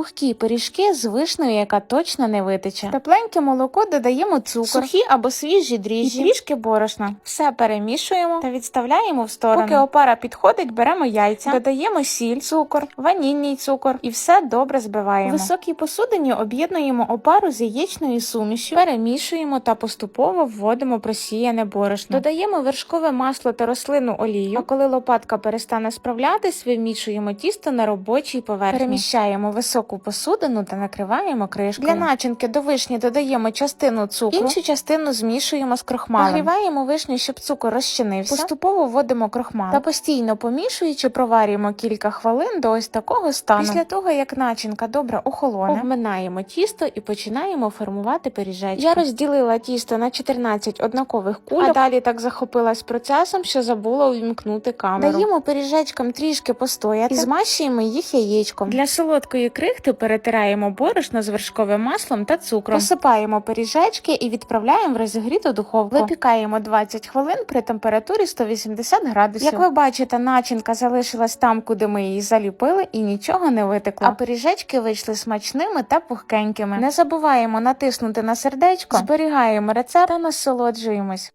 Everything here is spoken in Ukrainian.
Пухкі пиріжки з вишнею, яка точно не витече. Тепленьке молоко додаємо цукор, сухі або свіжі дріжджі, і трішки борошна. Все перемішуємо та відставляємо в сторону. Поки опара підходить, беремо яйця, додаємо сіль, цукор, ванільний цукор і все добре збиваємо. У високій посудині об'єднуємо опару з яєчною сумішю, перемішуємо та поступово вводимо просіяне борошно. Додаємо вершкове масло та рослинну олію. А коли лопатка перестане справлятись, вимішуємо тісто на робочій поверхні. Переміщаємо високу посудину та накриваємо кришкою. Для начинки до вишні додаємо частину цукру, іншу частину змішуємо з крохмалем. Нагріваємо вишню, щоб цукор розчинився. Поступово вводимо крохмал та постійно помішуючи, проварюємо кілька хвилин до ось такого стану. Після того, як начинка добре охолоне, обминаємо тісто і починаємо формувати пиріжечки. Я розділила тісто на 14 однакових кульок, а далі так захопилась процесом, що забула увімкнути камеру. Даємо пиріжечкам трішки постояти і змащуємо їх яєчком. Для солодкої крихти перетираємо борошно з вершковим маслом та цукром. Посипаємо пиріжечки і відправляємо в розігріту духовку. Випікаємо 20 хвилин при температурі 180 градусів. Як ви бачите, начинка залишилась там, куди ми її заліпили, і нічого не витекло. А пиріжечки вийшли смачними та пухкенькими. Не забуваємо натиснути на сердечко, зберігаємо рецепт та насолоджуємось.